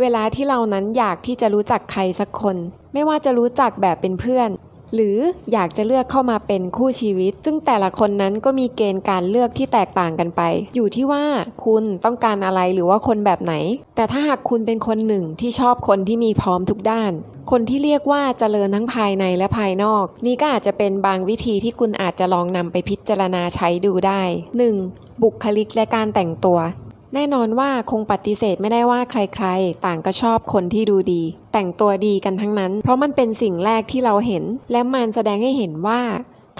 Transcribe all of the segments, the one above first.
เวลาที่เรานั้นอยากที่จะรู้จักใครสักคน ไม่ว่าจะรู้จักแบบเป็นเพื่อน หรืออยากจะเลือกเข้ามาเป็นคู่ชีวิต ซึ่งแต่ละคนนั้นก็มีเกณฑ์การเลือกที่แตกต่างกันไป อยู่ที่ว่าคุณต้องการอะไรหรือว่าคนแบบไหน แต่ถ้าหากคุณเป็นคนหนึ่งที่ชอบคนที่มีพร้อมทุกด้าน คนที่เรียกว่าเจริญทั้งภายในและภายนอก นี่ก็อาจจะเป็นบางวิธีที่คุณอาจจะลองนำไปพิจารณาใช้ดูได้ 1. บุคลิกและการแต่งตัว แน่นอนว่าคงปฏิเสธไม่ได้ว่าใครๆ ต่างก็ชอบคนที่ดูดี แต่งตัวดีกันทั้งนั้น เพราะมันเป็นสิ่งแรกที่เราเห็น และมันแสดงให้เห็นว่า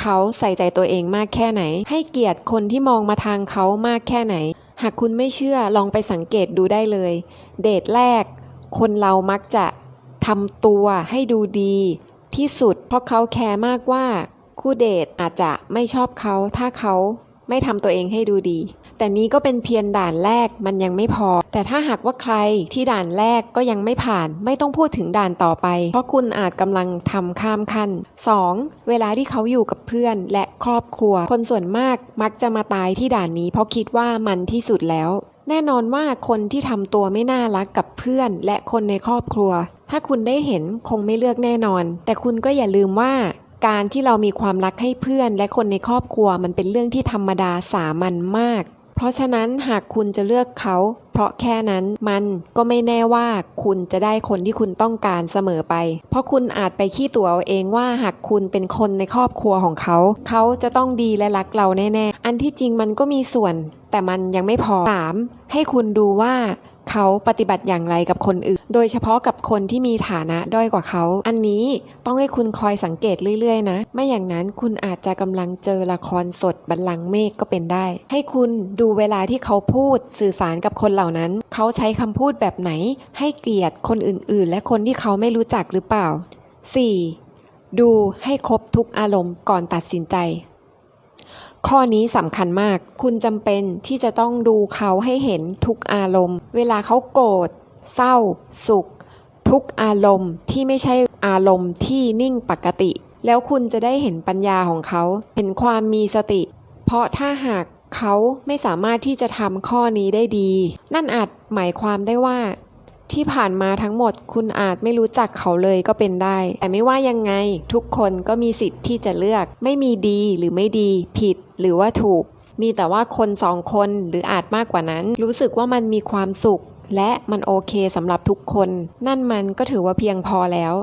เขาใส่ใจตัวเองมากแค่ไหน ให้เกียรติคนที่มองมาทางเขามากแค่ไหน หากคุณไม่เชื่อลองไปสังเกตดูได้เลย เดทแรก คนเรามักจะทำตัวให้ดูดี ที่สุดเพราะเขาแคร์มากว่า คู่เดทอาจจะไม่ชอบเขาถ้าเขาไม่ทำตัวเองให้ดูดี แต่นี้ก็เป็นเพียงด่านแรกมันยังไม่พอ แต่ถ้าหากว่าใครที่ด่านแรกก็ยังไม่ผ่าน ไม่ต้องพูดถึงด่านต่อไป เพราะคุณอาจกำลังทำข้ามขั้น 2. เวลาที่เขาอยู่กับเพื่อนและครอบครัว คนส่วนมากมักจะมาตายที่ด่านนี้ เพราะคิดว่ามันที่สุดแล้ว แน่นอนว่าคนที่ทำตัวไม่น่ารักกับเพื่อน และคนในครอบครัว ถ้าคุณได้เห็นคงไม่เลือกแน่นอน แต่คุณก็อย่าลืมว่าการที่เรามีความรักให้เพื่อนและคนในครอบครัวมันเป็นเรื่องที่ธรรมดาสามัญมาก เพราะฉะนั้นหากคุณจะเลือกเขา เพราะแค่นั้นมันก็ไม่แน่ว่าคุณจะได้คนที่คุณต้องการเสมอไป เพราะคุณอาจไปขี้ตัวเองว่าหากคุณเป็นคนในครอบครัวของเขา เขาจะต้องดีและรักเราแน่ ๆ อันที่จริงมันก็มีส่วน แต่มันยังไม่พอ 3. ให้คุณดูว่าเขาปฏิบัติอย่างไรกับคนอื่น โดยเฉพาะกับคนที่มีฐานะด้อยกว่าเขา อันนี้ต้องให้คุณคอยสังเกตเรื่อยๆ นะ ไม่อย่างนั้นคุณอาจจะกำลังเจอละครสดบัลลังก์เมฆก็เป็นได้ ให้คุณดูเวลาที่เขาพูดสื่อสารกับคนเหล่านั้น เขาใช้คำพูดแบบไหน ให้เกียรติคนอื่นๆ และคนที่เขาไม่รู้จักหรือเปล่า 4. ดูให้ครบทุกอารมณ์ก่อนตัดสินใจ ข้อนี้สำคัญมาก คุณจำเป็นที่จะต้องดูเขาให้เห็นทุกอารมณ์ เวลาเขาโกรธ เศร้า สุข ทุกอารมณ์ที่ไม่ใช่อารมณ์ที่นิ่งปกติ แล้วคุณจะได้เห็นปัญญาของเขา เห็นความมีสติ เพราะถ้าหากเขาไม่สามารถที่จะทำข้อนี้ได้ดี นั่นอาจหมายความได้ว่า ที่ผ่านมาทั้งหมด คุณอาจไม่รู้จักเขาเลยก็เป็นได้ แต่ไม่ว่ายังไง ทุกคนก็มีสิทธิ์ที่จะเลือก ไม่มีดีหรือไม่ดี ผิดหรือว่าถูก มีแต่ว่าคนสองคนหรืออาจมากกว่านั้น รู้สึกว่ามันมีความสุข และมันโอเคสำหรับทุกคน นั่นมันก็ถือว่าเพียงพอแล้ว